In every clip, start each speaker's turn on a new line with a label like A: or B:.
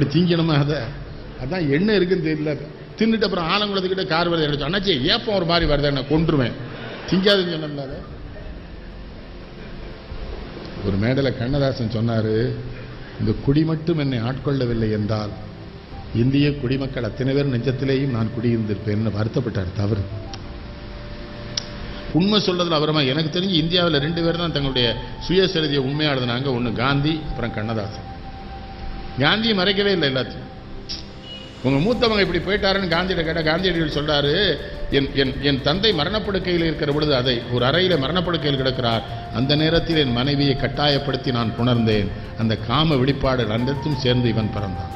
A: இப்படி திங்கணுமா அதை? அதான் என்ன இருக்குன்னு தெரியல. தின்னுட்டு அப்புறம் ஆலங்குளத்துக்கிட்ட கார் வருது எடுத்து அண்ணாச்சி ஏப்பம் ஒரு மாதிரி வருது என்ன கொண்டுருவேன் திங்காதுன்னு சொன்னோம்ல ஒரு மேடையில் கண்ணதாசன் சொன்னார் இந்த குடி மட்டும் என்னை ஆட்கொள்ளவில்லை என்றால் இந்திய குடிமக்கள் அத்தனை பேர் நெஞ்சத்திலேயும் நான் குடியிருந்திருப்பேன் வருத்தப்பட்டார் தவறு. உண்மை சொல்றதுல அவரமா எனக்கு தெரிஞ்சு இந்தியாவில் ரெண்டு பேர் தான் தங்களுடைய சுயசரிதியை உண்மையாளதுனாங்க ஒன்று காந்தி அப்புறம் கண்ணதாசன். காந்தியை மறைக்கவே இல்லை எல்லாத்தையும். உங்கள் மூத்தவங்க இப்படி போயிட்டாருன்னு காந்தியிட கேட்டால் காந்தியடிகள் சொல்கிறாரு என் என் என் தந்தை மரணப்படுக்கையில் இருக்கிற பொழுது அதை ஒரு அறையில் மரணப்படுக்கையில் கிடக்கிறார். அந்த நேரத்தில் என் மனைவியை கட்டாயப்படுத்தி நான் புணர்ந்தேன். அந்த காம வெளிப்பாடு ரெண்டத்தும் சேர்ந்து இவன் பிறந்தான்.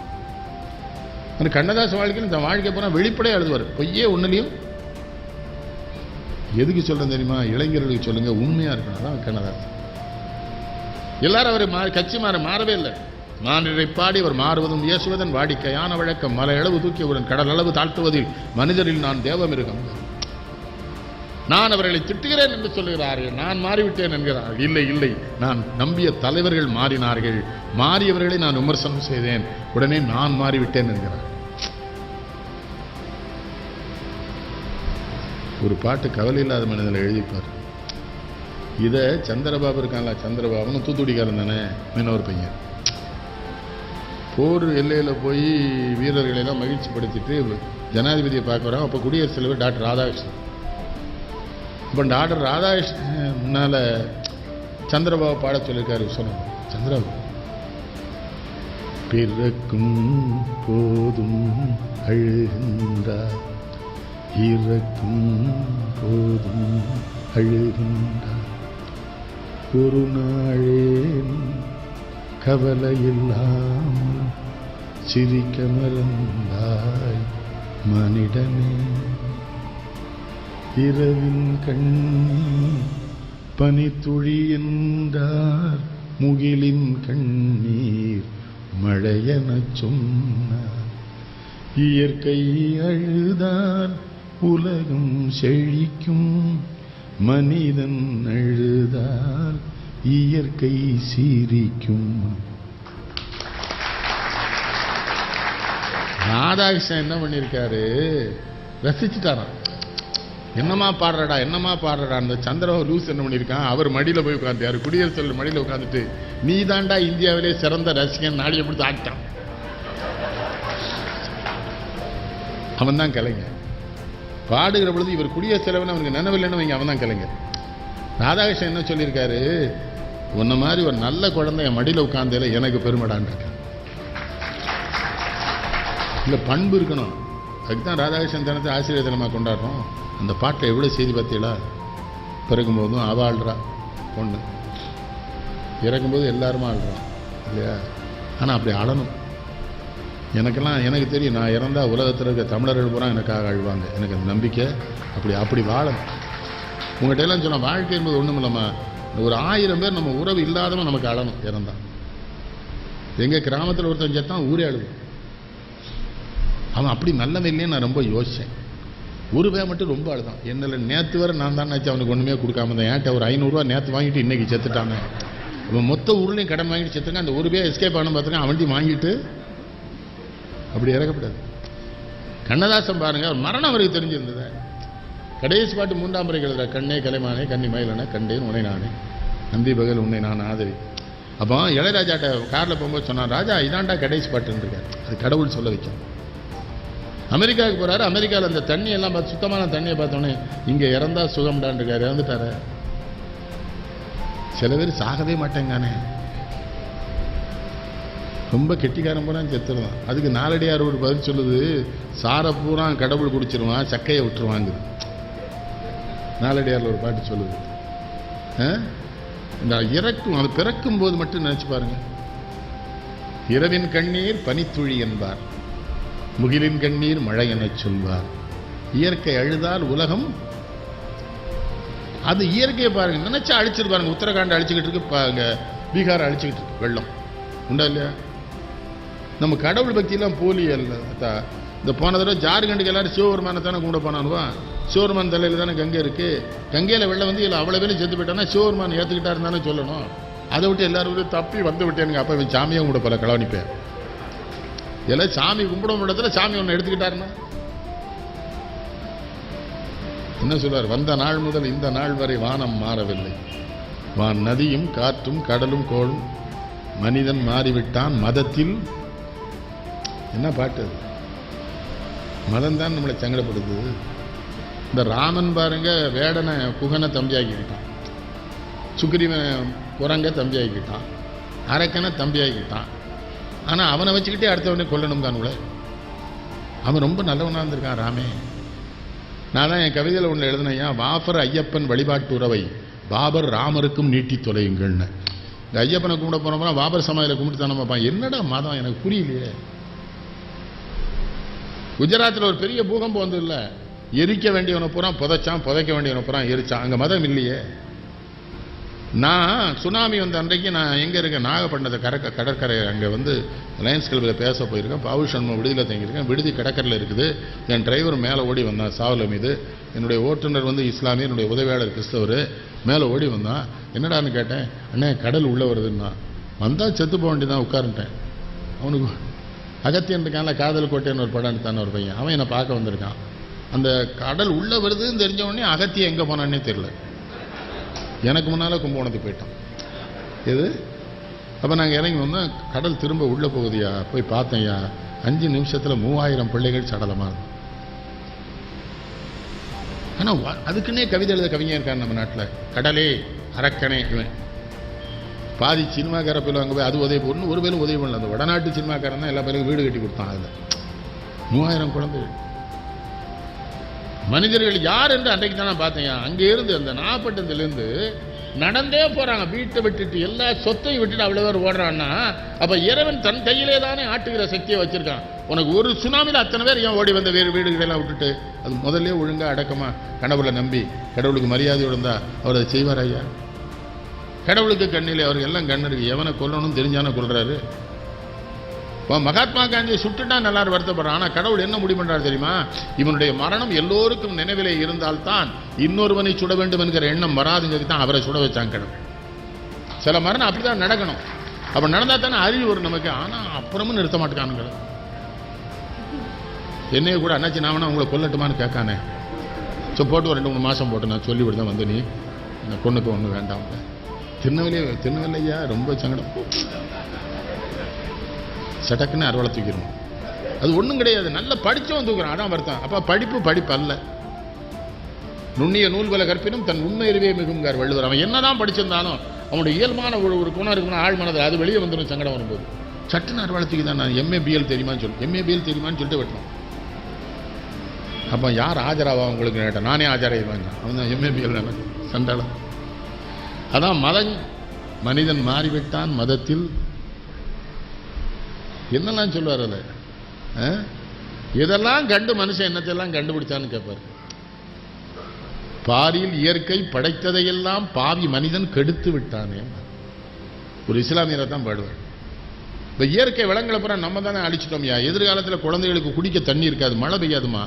A: அந்த கண்ணதாச வாழ்க்கையில் இந்த வாழ்க்கை போனால் வெளிப்படையாக எழுதுவார். பொய்யே ஒன்றுலையும் எதுக்கு சொல்கிறேன் தெரியுமா? இளைஞர்களுக்கு சொல்லுங்கள் உண்மையாக இருக்கணும். அதான் கண்ணதாசன். எல்லாரும் அவர் மா கட்சி மாற மாறவே இல்லை. மானிடரை பாடி அவர் மாறுவதும் இயேசுவதன் வாடிக்கையான வழக்கம். மலை அளவு தூக்கியவுடன் கடல் அளவு தாழ்த்துவதில் மனிதரில் நான் தேவமிருகம். நான் அவர்களை திட்டுகிறேன் என்று சொல்கிறார்கள் நான் மாறிவிட்டேன் என்கிறார். இல்லை இல்லை நான் நம்பிய தலைவர்கள் மாறினார்கள். மாறியவர்களை நான் விமர்சனம் செய்தேன். உடனே நான் மாறிவிட்டேன் என்கிறார். ஒரு பாட்டு கவலை இல்லாத மனிதனில் எழுதிப்பார். இதை சந்திரபாபு இருக்காங்களா சந்திரபாபுன்னு தூத்துக்குடிக்காரன் தானே இன்னொரு பையன். போர் எல்லையில் போய் வீரர்களை எல்லாம் மகிழ்ச்சிப்படுத்திட்டு ஜனாதிபதியை பார்க்க வரோம் அப்போ குடியரசுத் தலைவர் டாக்டர் ராதாகிருஷ்ணன். இப்போ டாக்டர் ராதாகிருஷ்ணன் முன்னால் சந்திரபாபு பாட சொல்லியிருக்காரு சொன்னாங்க சந்திரபாபு பிறக்கும் போதும் அழுகின்றார். இறக்கும் போதும் அழுகின்றார். ஒரு நாளேன் கவலையில்லாமல் சிரிக்க மறந்தாய் மனிதனே. இரவின் கண்ணீர் பனித்துளி என்றார் முகிலின் கண்ணீர் மழையெனச் சொன்னார். இயற்கை அழுதார் உலகம் செழிக்கும் மனிதன் அழுதார் இயற்கை சீரிக்கும். ராதாகிருஷ்ணன் என்ன பண்ணியிருக்காரு? ரசிச்சுட்டாராம். என்னம்மா பாடுறடா என்னம்மா பாடுறடா? அந்த சந்திரபாபு லூஸ் என்ன பண்ணியிருக்கான்? அவர் மடியில் போய் உட்காந்துட்டாரு குடியரசு தலைவர் மடியில் உட்காந்துட்டு நீ தாண்டா இந்தியாவிலே சிறந்த ரசிகன் நாடியை பிடித்து ஆட்டான் அவன் தான் கலைஞர். பாடுகிற பொழுது இவர் குடியரசு தலைவன் அவனுக்கு நினைவில்லைன்னு வைங்க அவன் தான் கலைஞர். ராதாகிருஷ்ணன் என்ன சொல்லியிருக்காரு? உன்ன மாதிரி ஒரு நல்ல குழந்தை என் மடியில் உட்கார்ந்தேல எனக்கு பெருமடான்னு இருக்கான். இல்லை பண்பு இருக்கணும். அதுக்கு தான் ராதாகிருஷ்ணன் தினத்தை ஆசிரியர் தினமாக கொண்டாடுறோம். அந்த பாட்டில் எவ்வளோ செய்தி பார்த்தீங்களா? பிறக்கும்போதும் அவள் ஆள்றா பொண்ணு. இறக்கும்போது எல்லாருமா ஆள்றான் இல்லையா? ஆனால் அப்படி அழணும் எனக்கெல்லாம் எனக்கு தெரியும் நான் இறந்தால் உலகத்தில் இருக்க தமிழர்கள் பூரா எனக்காக அழுவாங்க எனக்கு அந்த நம்பிக்கை. அப்படி அப்படி வாழணும். உங்கள்கிட்ட எல்லாம் சொன்னால் வாழ்க்கை என்பது ஒன்றும் இல்லைம்மா ஒரு ஆயிரம் பேர் நம்ம உறவு இல்லாதவன் நமக்கு அழணும் இறந்தா. எங்கள் கிராமத்தில் ஒருத்தன் செத்தான் ஊரே அழுகும் அவன் அப்படி நல்லவன் இல்லைன்னு நான் ரொம்ப யோசித்தேன் ஒரு பே மட்டும் ரொம்ப அழுதான். என்னில் நேற்று வரை நான் தான் நினச்சி அவனுக்கு ஒன்றுமே கொடுக்காம இருந்தேன். ஏன்ட்ட ஒரு ஐநூறுரூவா நேற்று வாங்கிட்டு இன்னைக்கு செத்துட்டானே. அவன் மொத்த ஊர்லேயும் கடன் வாங்கிட்டு செத்துருங்க அந்த ஒரு பேர் எஸ்கேப் ஆகணும் பார்த்துருக்கேன் அவன்ட்டி வாங்கிட்டு அப்படி இறக்கப்படாது கண்ணதாசன் பாருங்க மரணம் அவருக்கு தெரிஞ்சிருந்தது. கடைசி பாட்டு மூன்றாம் முறை எழுதுற. கண்ணே கலைமானே கன்னி மயிலன கண்டேன் உன்னை நானே. நந்தி பகல் உன்னை நான் ஆதரி. அப்போ இளையராஜாட்ட காரில் போகும்போது சொன்னான் ராஜா இதாண்டா கடைசி பாட்டுன்னு அது கடவுள் சொல்ல வைக்கும். அமெரிக்காவுக்கு போகிறாரு அமெரிக்காவில் அந்த தண்ணி எல்லாம் பார்த்து சுத்தமான தண்ணியை பார்த்தோன்னே இங்கே இறந்தா சுகம்டான் இருக்காரு. இறந்துட்டாரு. சில பேர் சாகவே மாட்டேங்கானே. ரொம்ப கெட்டிக்காரன் பூரா செத்துருவான். அதுக்கு நாலடியார் ஒரு பதில் சொல்லுது சாரை பூரா கடவுள் குடிச்சிருவான் சக்கையை விட்டுருவாங்குது நாளடியாரில் ஒரு பாட்டு சொல்லுது. ஆ? இந்த இறக்கும் அது பிறக்கும் போது மட்டும் நினச்சி பாருங்க. இரவின் கண்ணீர் பனித்துளி என்பார். முகிலின் கண்ணீர் மழை எனச் சொல்வார். இயற்கை அழுதால் உலகம் அது இயற்கையை பாருங்க. நினைச்சா அழிச்சிருப்பாருங்க பாருங்க. உத்தரகாண்ட் அழிச்சுக்கிட்டு இருக்கு பாருங்க பீகார் அழிச்சுக்கிட்டு இருக்கு வெள்ளம். உண்டா இல்லையா? நம்ம கடவுள் பக்தியெல்லாம் போலி அல்ல இந்த போன தடவை ஜார்க்கண்டுக்கு எல்லாரும் சிவபெருமானத்தானே கூட கும்பிட போனானுவா? சிவருமான் தலையில் தானே கங்கை இருக்குது கங்கையில் வெள்ளம் வந்து இல்லை அவ்வளோ பேரும் செத்து போயிட்டானா சிவருமான் ஏற்றுக்கிட்டா இருந்தானே சொல்லணும். அதை விட்டு எல்லாரும் தப்பி வந்து விட்டேனுங்க. அப்போ இவன் சாமியை கூட போல கலவணிப்பேன் இதெல்லாம் சாமி கும்பிடும் இடத்துல சாமி ஒன்று எடுத்துக்கிட்டாருன்னா? என்ன சொல்வார் வந்த நாள் முதல் இந்த நாள் வரை வானம் மாறவில்லை. வான் நதியும் காற்றும் கடலும் கோளும் மனிதன் மாறிவிட்டான் மதத்தில். என்ன பாட்டு அது? மதம் தான் நம்மளை சங்கடப்படுத்துது. இந்த ராமன் பாருங்க வேடனை புகனை தம்பியாக்கிக்கிட்டான். சுக்ரீவன் குரங்க தம்பியாக்கிட்டான் அரக்கனை தம்பியாக்கிட்டான் ஆனால் அவனை வச்சுக்கிட்டே அடுத்தவனே கொல்லணும் தானுல கூட அவன் ரொம்ப நல்லவனாக இருந்திருக்கான் ராமே. நான் தான் என் கவிதையில் ஒன்று எழுதினையா வாபர் ஐயப்பன் வழிபாட்டு உறவை பாபர் ராமருக்கும் நீட்டி தொலையுங்கள்னு. இந்த ஐயப்பனை கும்பிட போனோம்னா பாபர் சமாதியில் கும்பிட்டு தானே பார்ப்பான் என்னடா மதம் எனக்கு புரியலையே. குஜராத்தில் ஒரு பெரிய பூகம்பம் வந்து இல்லை எரிக்க வேண்டியவனை பூரா புதைச்சான் புதைக்க வேண்டியவனை பூரா எரிச்சான். அங்கே மதம் இல்லையே. நான் சுனாமி வந்த அன்றைக்கு நான் எங்கே இருக்கேன்? நாகப்பட்டினத்தை கடற்க கடற்கரை அங்கே வந்து லயன்ஸ் கிளப்பில் பேச போயிருக்கேன். பாபு சண்முகம் விடுதியில் தங்கியிருக்கேன். விடுதி கடற்கரையில் இருக்குது. என் டிரைவர் மேலே ஓடி வந்தான் சாவல மீது. என்னுடைய ஓட்டுநர் வந்து இஸ்லாமிய என்னுடைய உதவியாளர் கிறிஸ்தவர். மேலே ஓடி வந்தான். என்னடான்னு கேட்டேன் அண்ணே கடல் உள்ளே வருதுன்னா. வந்தால் செத்து போக வேண்டியதான் உட்காந்துட்டேன் அவனுக்கு அகத்தியன் இருக்கான்ல காதல் கோட்டைன்னு ஒரு படம் எடுத்தான ஒரு பையன். அவன் என்னை பார்க்க வந்திருக்கான். அந்த கடல் உள்ளே வருதுன்னு தெரிஞ்ச உடனே அகத்தியம் எங்கே போனான்னே தெரில எனக்கு முன்னால் கும்பகோணத்துக்கு போயிட்டான். எது? அப்போ நாங்கள் இறங்கி வந்தோம். கடல் திரும்ப உள்ளே போகுதுயா? போய் பார்த்தேன்யா. அஞ்சு நிமிஷத்தில் மூவாயிரம் பிள்ளைகள் சடலமாக ஆனால் அதுக்குன்னே கவிதை எழுத கவிஞர் இருக்கான் நம்ம நாட்டில். கடலே அரக்கனே இவன். பாதி சினிமாக்கார போய் அங்கே போய் அது உதவி போடணும் ஒரு பேரும் உதவி பண்ணல. அந்த வடநாட்டு சினிமாக்காரன் தான் எல்லா பேருக்கும் வீடு கட்டி கொடுத்தான் அதில். மூவாயிரம் குழந்தைகள். மனிதர்கள் யார் என்று அன்றைக்கு தான் நான் பார்த்தேன். அந்த நாகப்பட்டினத்துலேருந்து நடந்தே போகிறாங்க வீட்டை விட்டுட்டு எல்லா சொத்தையும் விட்டுட்டு அவ்வளோ பேர் ஓடுறான்னா அப்போ இறைவன் தன் கையிலே தானே ஆட்டுகிற சக்தியை வச்சிருக்கான். உனக்கு ஒரு சுனாமியில் அத்தனை பேர் ஏன் ஓடி வந்த வேறு வீடுகளெல்லாம் விட்டுட்டு? அது முதல்ல ஒழுங்காக அடக்கமாக கடவுளை நம்பி கடவுளுக்கு மரியாதை இருந்தா அவர் அதை செய்வார் ஐயா? கடவுளுக்கு கண்ணிலே அவர் எல்லாம் கண்ணு இருக்கு. எவனை கொல்லணும்னு தெரிஞ்சானே கொள்கிறாரு மகாத்மா காந்தியை சுட்டுட்டா எல்லாரும் வருத்தப்படுறான். ஆனால் கடவுள் என்ன முடிவு பண்றாரு தெரியுமா? இவனுடைய மரணம் எல்லோருக்கும் நினைவிலே இருந்தால்தான் இன்னொருவனை சுட வேண்டும் என்கிற எண்ணம் வராதுங்கிறது தான் அவரை சுட வச்சாங்க கடவுள். சில மரணம் அப்படிதான் நடக்கணும். அப்ப நடந்தா தானே அறிவு வரும் நமக்கு. ஆனால் அப்புறமும் நிறுத்த மாட்டேங்கானுங்க என்னைய கூட அண்ணாச்சி நான் வேணா உங்களை கொல்லட்டுமான்னு கேட்கானே. ஸோ போட்டு ஒரு ரெண்டு மூணு மாதம் போட்டு நான் சொல்லிவிட்டு தான் வந்து நீ. இந்த பொண்ணுக்கு ஒன்று வேண்டாம். திருநெல்வேலி திருநெல்வேலியா ரொம்ப சங்கடம். சட்டக்குன்னு அறுவலை தூக்கிடும் அது ஒன்றும் கிடையாது. நல்ல படித்தவன் தூக்குறான். அதான் வருத்தம். அப்போ படிப்பு படிப்பு அல்ல. நுண்ணிய நூல்களை கற்பினும் தன் உண்மை அறிவே மிகுங்கார் வள்ளுவர். அவன் என்னதான் படிச்சிருந்தாலும் அவனுடைய இயல்பான ஒரு ஒரு குணம் இருக்கணும் ஆள் மனதில் அது வெளியே வந்துடும் சங்கடம் வரும்போது. சட்டுன்னு அறுவலத்துக்கு தான் நான் எம்ஏபிஎல் தெரியுமான்னு சொல்லு. எம்ஏபிஎல் தெரியுமான்னு சொல்லிட்டு வெட்டணும் அப்போ யார் ஆஜராவா உங்களுக்கு கேட்டேன் நானே ஆஜராயிருவாங்க அவன் தான் எம்ஏபிஎல் சண்டாளம் அதான் மதம் மனிதன் மாறிவிட்டான் மதத்தில் என்னெல்லாம் சொல்லுவார் அதை? இதெல்லாம் கண்டு மனுஷன் என்னத்தையெல்லாம் கண்டுபிடிச்சான்னு கேட்பார். பாரியில் இயற்கை படைத்ததையெல்லாம் பாவி மனிதன் கெடுத்து விட்டானே. ஒரு இஸ்லாமியரை தான் பாடுவார். இந்த இயற்கை விலங்குகளை பூரா நம்ம தானே அழிச்சிட்டோம்யா எதிர்காலத்தில் குழந்தைகளுக்கு குடிக்க தண்ணி இருக்காது மழை பெய்யாதுமா?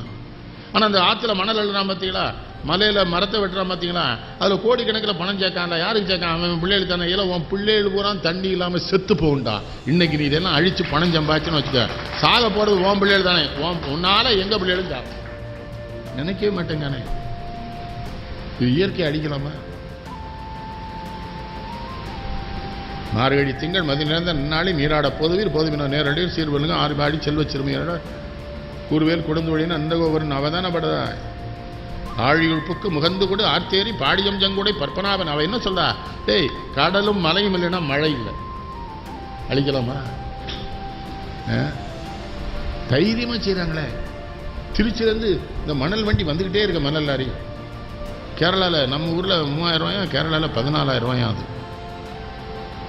A: ஆனால் அந்த ஆற்றுல மணல் அள்ளுறான் பார்த்தீங்களா மலையில் மரத்தை வெட்டுறான் பார்த்தீங்களா அதில் கோடிக்கணக்கில் பணம் சேர்க்கான்ல யாருக்கு சேர்க்கான்? அவன் பிள்ளைகளுக்கு தானே. இல்லை உன் பிள்ளைகள் பூரா தண்ணி இல்லாமல் செத்து போகுண்டா இன்னைக்கு நீ இதெல்லாம் அழித்து பணம் சம்பாச்சுன்னு வச்சுக்க. சாக போகிறது உன் பிள்ளைகள் தானே. உன் உன்னால் எங்கள் பிள்ளைகளும் நினைக்கவே மாட்டேங்கானே இது இயற்கை அடிக்கலாமா மார்கழி திங்கள் மதி நிறைந்த நன்னாளி நீராட போதுவீர் பொதுவினர் நேரடியில் சீர்வலுங்க ஆறு பாடி செல்வ சிறுமியரோட கூறுவேல் கொடுந்தொழின்னு அந்த ஒவ்வொரு அவதானப்படதா ஆழியுழ்ப்புக்கு முகந்து கொடு ஆர்த்தேரி பாடியம் ஜங்குடை பற்பனாவன். அவன் என்ன சொல்றா? டேய் கடலும் மலையும் இல்லைன்னா மழை இல்லை. அழிக்கலாமா? ஆ? செய்கிறாங்களே திருச்சிலேருந்து இந்த மணல் வண்டி வந்துக்கிட்டே இருக்க மணல் லாரி. கேரளாவில் நம்ம ஊரில் மூவாயிரம் ரூபாயா? கேரளாவில் பதினாலாயிரம் ரூபாயா அது?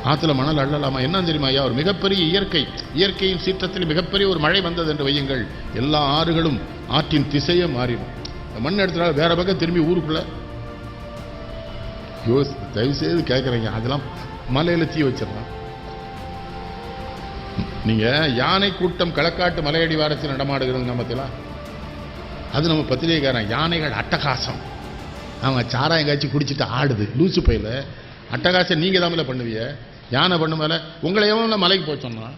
A: ஆற்றுல மணல் அள்ளலாமா? என்ன தெரியுமா ஐயா? ஒரு மிகப்பெரிய இயற்கை. இயற்கையின் சீற்றத்தில் மிகப்பெரிய ஒரு மழை வந்தது என்று வையுங்கள். எல்லா ஆறுகளும் ஆற்றின் திசையே மாறிடும். மண் எடுத்துனால வேற பக்கம் திரும்பி ஊருக்குள்ள. யோசி தயவுசெய்து கேட்குறீங்க அதெல்லாம் மலையில் தீ வச்சிடலாம். நீங்கள் யானை கூட்டம் களக்காட்டு மலையடி வாரத்தில் நடமாடுகிறது நம்ம அது நம்ம பத்திரிகைக்காரன். யானைகள் அட்டகாசம். அவங்க சாராயம் காய்ச்சி குடிச்சிட்டு ஆடுது. லூசு பையில. அட்டகாசம் நீங்கள் தான் பண்ணுவீங்க யானை பண்ணுமேல உங்களை எவ்வளோ மலைக்கு போச்சோன்னா